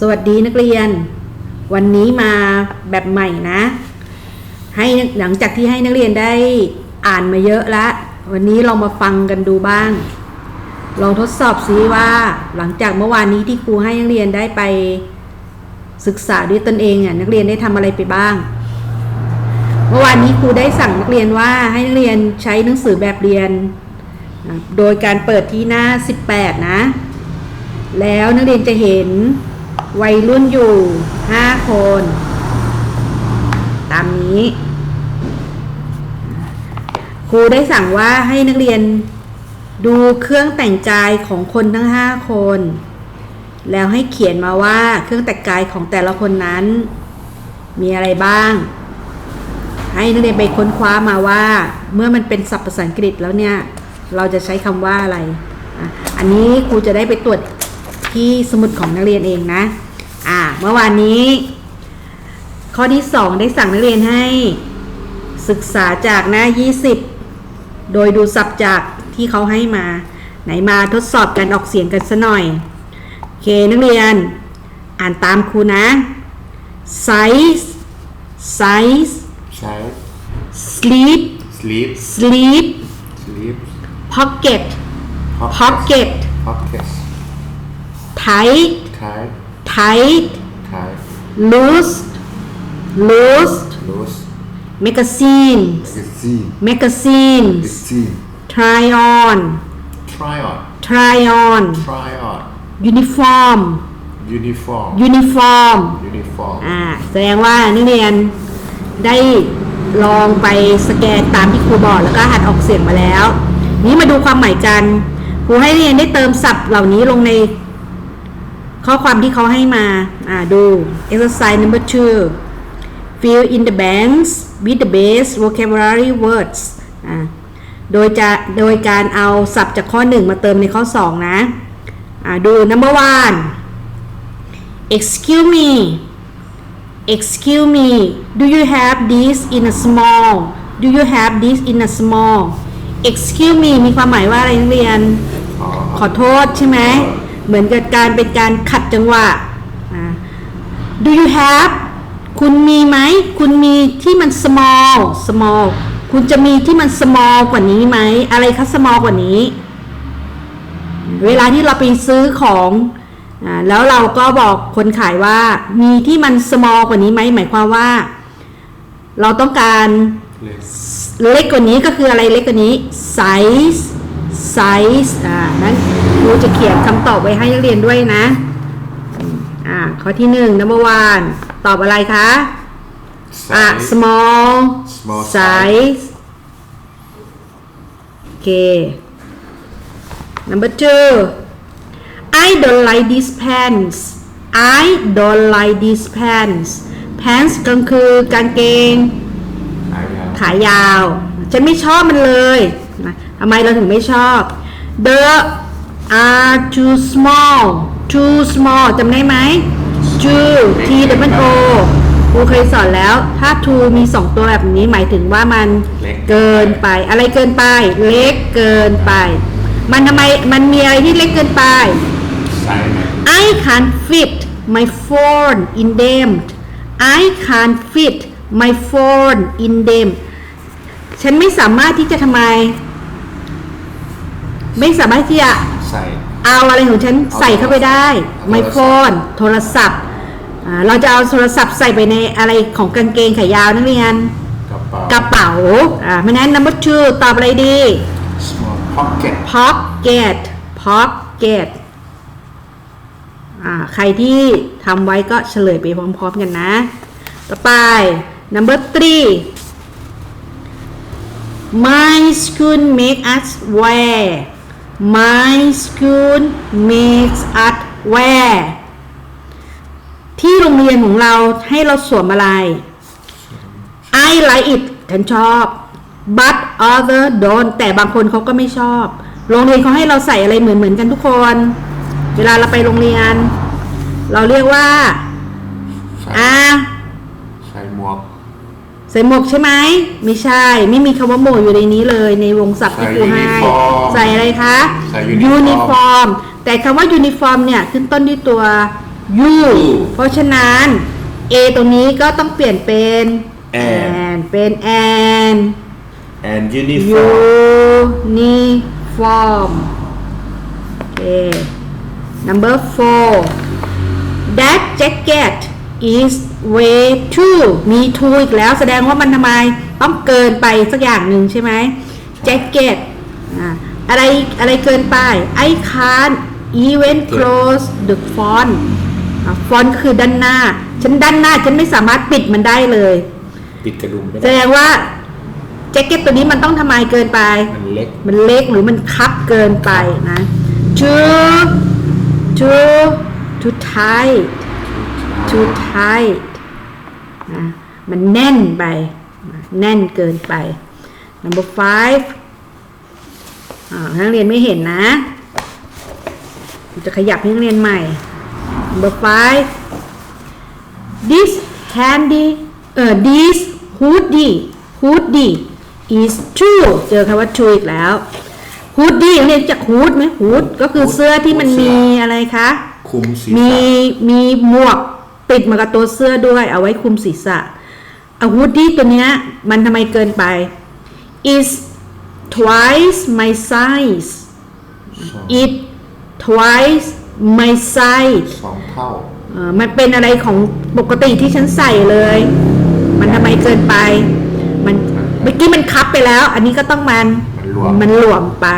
สวัสดีนักเรียน วันนี้มาแบบใหม่นะ ให้หลังจากที่ให้นักเรียนได้อ่านมาเยอะแล้ววันนี้ลองมาฟังกันดูบ้าง ลองทดสอบซิว่าหลังจากเมื่อวานนี้ที่ครูให้นักเรียนได้ไปศึกษาด้วยตนเองอะนักเรียนได้ทำอะไรไปบ้าง เมื่อวานนี้ครูได้สั่งนักเรียนว่าให้นักเรียนใช้หนังสือแบบเรียน โดยการเปิดที่หน้า 18 นะ แล้วนักเรียนจะเห็น วัยรุ่นอยู่ 5 คน ตามนี้ ครูได้สั่งว่าให้นักเรียนดูเครื่องแต่งกายของคนทั้ง 5 คน แล้วให้เขียนมาว่าเครื่องแต่งกายของแต่ละคนนั้น มีอะไรบ้าง ให้นักเรียนไปค้นคว้ามาว่า เมื่อมันเป็นศัพท์ภาษาอังกฤษแล้วเนี่ย เราจะใช้คำว่าอะไร อันนี้ครูจะได้ไปตรวจที่สมุดของนักเรียนเองนะ อ่า เมื่อวานนี้ ข้อที่สองได้สั่งนักเรียนให้ศึกษาจากหน้า 20 โดยดูศัพท์จากที่เขาให้มา ไหนมาทดสอบการออกเสียงกันซะหน่อย โอเค นักเรียน อ่านตามครูนะ size size ใช้ sleep sleep sleep sleep pocket pocket pocket tight tight tight tight loose loose loose magazine magazine magazines magazine try on try on try on try on uniform uniform uniform uniform อ่าแสดงว่านักเรียนได้ลองไปสแกนตามที่ครูบอกแล้วก็หัดออกเสียงมาแล้ว นี้มาดูความหมายกัน ครูให้นักเรียนได้เติมศัพท์เหล่านี้ลงใน ข้อความที่เขาให้มาอ่าดู exercise number two fill in the blanks with the base vocabulary words อ่าโดยจะโดยการเอาศัพท์จากข้อ 1 มาเติมในข้อ 2 นะอ่าดู number one excuse me excuse me do you have this in a small do you have this in a small excuse me มีความหมายว่าอะไรนักเรียน ขอโทษใช่ไหม เหมือนกับการเป็นการขัดจังหวะอ่า do you have คุณมีไหม คุณมีที่มัน small small คุณจะมีที่มัน small กว่านี้ไหม อะไรคะ small กว่านี้ เวลาที่เราไปซื้อของอ่าแล้วเราก็บอกคนขายว่ามีที่มัน small กว่านี้ไหม หมายความว่า เราต้องการเล็กเล็กกว่านี้ก็คืออะไรเล็กกว่านี้ size size อ่านั้นครูจะเขียนคำตอบไว้ให้นักเรียนด้วยนะ อ่า ข้อที่หนึ่ง number one ตอบอะไรคะ อะ size small Small size โอเค number two I don't like these pants I don't like these pants pants ก็คือกางเกง ขายาวขายาวฉันไม่ชอบมันเลยนะ ทำไมเราถึงไม่ชอบ The are too small too small จำได้ไหม too t w o ครูเคยสอนแล้ว ถ้า too มี 2 ตัวแบบนี้หมายถึงว่ามันเกินไป อะไรเกินไป เล็กเกินไป มันทำไม มันมีอะไรที่เล็กเกินไปใส่ไหม I can't fit my phone in them I can't fit my phone in them ฉันไม่สามารถที่จะทำไม ไม่สามารถที่จะใส่ เอาอะไรของฉันใส่เข้าไปได้เอา my phone โทรศัพท์อ่าเราจะเอาโทรศัพท์ใส่ไปในอะไรของกางเกงขายาวนักเรียน กระเป๋ากระเป๋าอ่าเพราะฉะนั้น number two ตอบอะไรดี small pocket pocket pocket อ่าใครที่ทำไว้ก็เฉลยไปพร้อมๆกันนะ ต่อไป number three my school make us wear my school makes us wear ที่โรงเรียนของเราให้เราสวมอะไร I like it ฉันชอบ but other don't แต่บางคนเขาก็ไม่ชอบ โรงเรียนเขาให้เราใส่อะไรเหมือนเหมือนๆกันทุกคน เวลาเราไปโรงเรียน เราเรียกว่าใส่อ่าใส่หมวกใส่หมวกใช่ไหมไม่ใช่ ไม่มีคำว่าหมวกอยู่ในนี้เลย ในวงศัพท์ที่ครูให้ ใส่ยูนิฟอร์มใส่อะไรคะใส่ยูนิฟอร์มนิฟอร์ม แต่คำว่ายูนิฟอร์มเนี่ยขึ้นต้นที่ตัว you You เพราะฉะนั้น A ตรงนี้ก็ต้องเปลี่ยนเป็น And เป็น and and uniform uniform โอเค number four that jacket is way too มี too อีกแล้วแสดงว่ามันทำไม ต้องเกินไปสักอย่างหนึ่งใช่ไหม jacket อ่าอะไรอะไรเกินไป I can't even close the font อะ font คือด้านหน้า ฉันด้านหน้าฉันไม่สามารถปิดมันได้เลย ปิดกระดุมไม่แสได้ดงว่าแจ็คเก็ตตัวนี้มันต้องทำไมเกินไป มันเล็ก มันเล็กหรือมันคับเกินไปนะ too too too tight too tight นะมันแน่นไปนะแน่นเกินไป number five อ่านักเรียนไม่เห็นนะ จะขยับให้นักเรียนใหม่ number five this handy เอ่อ this hoodie hoodie is true เจอคำว่า true อีกแล้ว hoodie เรียนจาก hood ไหม hood ก็คือเสื้อที่มันมีอะไรคะคุมศีรมีษะมีหมวก ติดมากับตัวเสื้อด้วย เอาไว้คลุมศีรษะอาวูดดี้ตัวเนี้ยมันทำไมเกินไป is twice my size สอง it twice my size สองเท่าเอ่อมันเป็นอะไรของปกติที่ฉันใส่เลย มันทำไมเกินไป มันเมื่อกี้มันคับไปแล้ว อันนี้ก็ต้องมันมันหลวมมันหลวมไป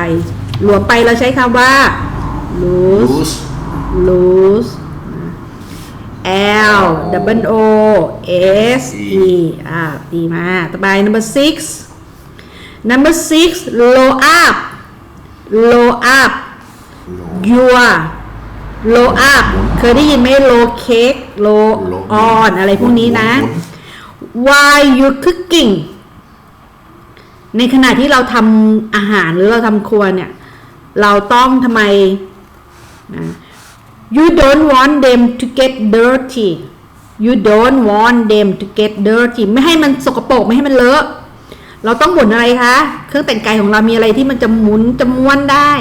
หลวมไปเราใช้คำว่า loose loose loose L double O S E อ่าดีมากต่อไป number six number six low up low up your low up เคยได้ยินไหม low cake low Low on อะไรพวกนี้นะหมุน while you cooking ในขณะที่เราทำอาหารหรือเราทำครัวเนี่ย เราต้องทำไมนะ you don't want them to get dirty you don't want them to get dirty ไม่ให้มันสกปรกไม่ให้มันเลอะ เราต้องหมุนอะไรคะ เครื่องแต่งกายของเรามีอะไรที่มันจะหมุนจะม้วนได้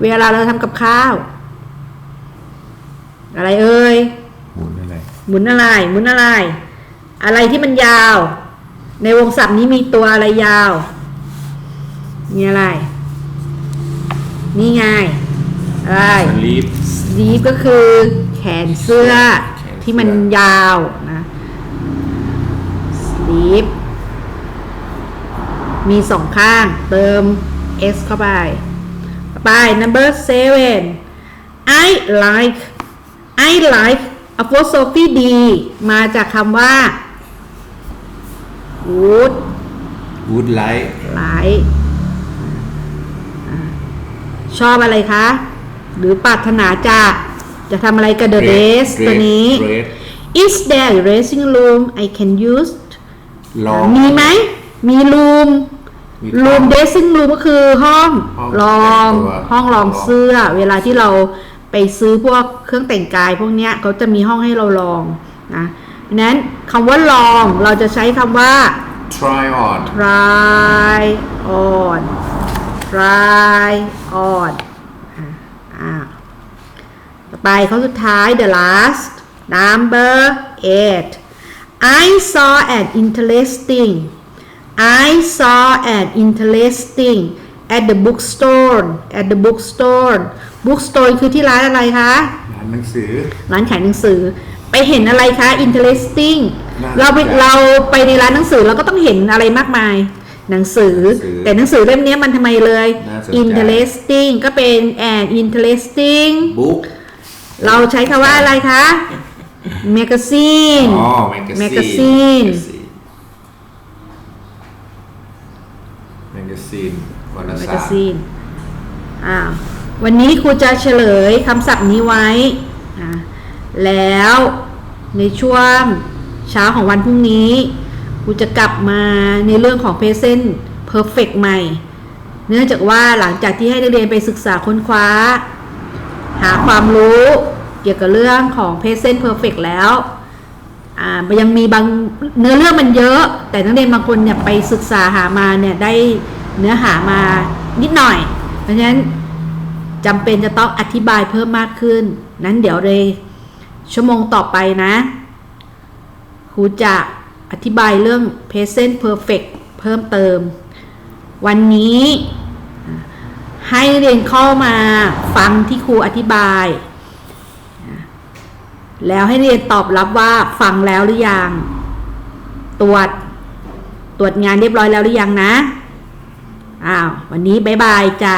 เวลาเราทำกับข้าว อะไรเอ่ย หมุนอะไร หมุนอะไร หมุนอะไร อะไรที่มันยาว ในวงศัพท์นี้มีตัวอะไรยาว มีอะไร นี่ไง อะไรสลีปสลีฟก็คือแขนเสื้อแขนเสื้อที่มันยาวนะสลีฟมีสองข้างเติม s เข้าไป ต่อไป number seven I like I like apostrophe d มาจากคำว่า would วูดไลท์ like อ่าชอบอะไรคะ หรือปรารถนาจะจะทำอะไรกับ the dress ตัวนี้เรส Is there a dressing room I can use ลอง มีไหม มีรูมมีรูมห้องเดซิ่งรูมก็คือห้องห้องลองแต่งตัวห้องลองห้องลองเสื้อ เวลาที่เราไปซื้อพวกเครื่องแต่งกายพวกเนี้ยเขาจะมีห้องให้เราลองนะเพราะฉะนั้นคำว่าลองเราจะใช้คำว่า try on try on try on อะ อะต่อไปเขาสุดท้าย the last number eight I saw an interesting I saw an interesting at the bookstore at the bookstore bookstore คือที่ร้านอะไรคะ ร้านหนังสือ ร้านขายหนังสือ ไปเห็นอะไรคะ interesting น่าเราไปสนใจเราไปในร้านหนังสือเราก็ต้องเห็นอะไรมากมาย หนังสือหนังสือ แต่หนังสือเล่มเนี้ยมันทำไมเลยน่าสนใจ interesting ก็เป็น an interesting บุ๊กเราใช้คำว่าอะไรคะ magazine อ๋อแมกกาซีน magazine แมกกาซีนวารสาร magazine อ่าวันนี้ครูจะเฉลยคำศัพท์นี้ไว้อ่าแล้วในช่วงเช้าของวันพรุ่งนี้ ครูจะกลับมาในเรื่องของ present perfect ใหม่ เนื่องจากว่าหลังจากที่ให้นักเรียนไปศึกษาค้นคว้า หาความรู้เกี่ยวกับเรื่องของ present perfect แล้วอ่ายังมีบางเนื้อเรื่องมันเยอะ แต่นักเรียนบางคนเนี่ยไปศึกษาหามาเนี่ยได้เนื้อหามานิดหน่อย เพราะฉะนั้นจำเป็นจะต้องอธิบายเพิ่มมากขึ้น นั้นเดี๋ยวเลยชั่วโมงต่อไปนะครูจะ อธิบายเรื่อง present perfect เพิ่มเติม วันนี้ให้นักเรียนเข้ามาฟังที่ครูอธิบาย แล้วให้นักเรียนตอบรับว่าฟังแล้วหรือยัง ตรวจ ตรวจงานเรียบร้อยแล้วหรือยังนะ อ้าว วันนี้บายบายจ้า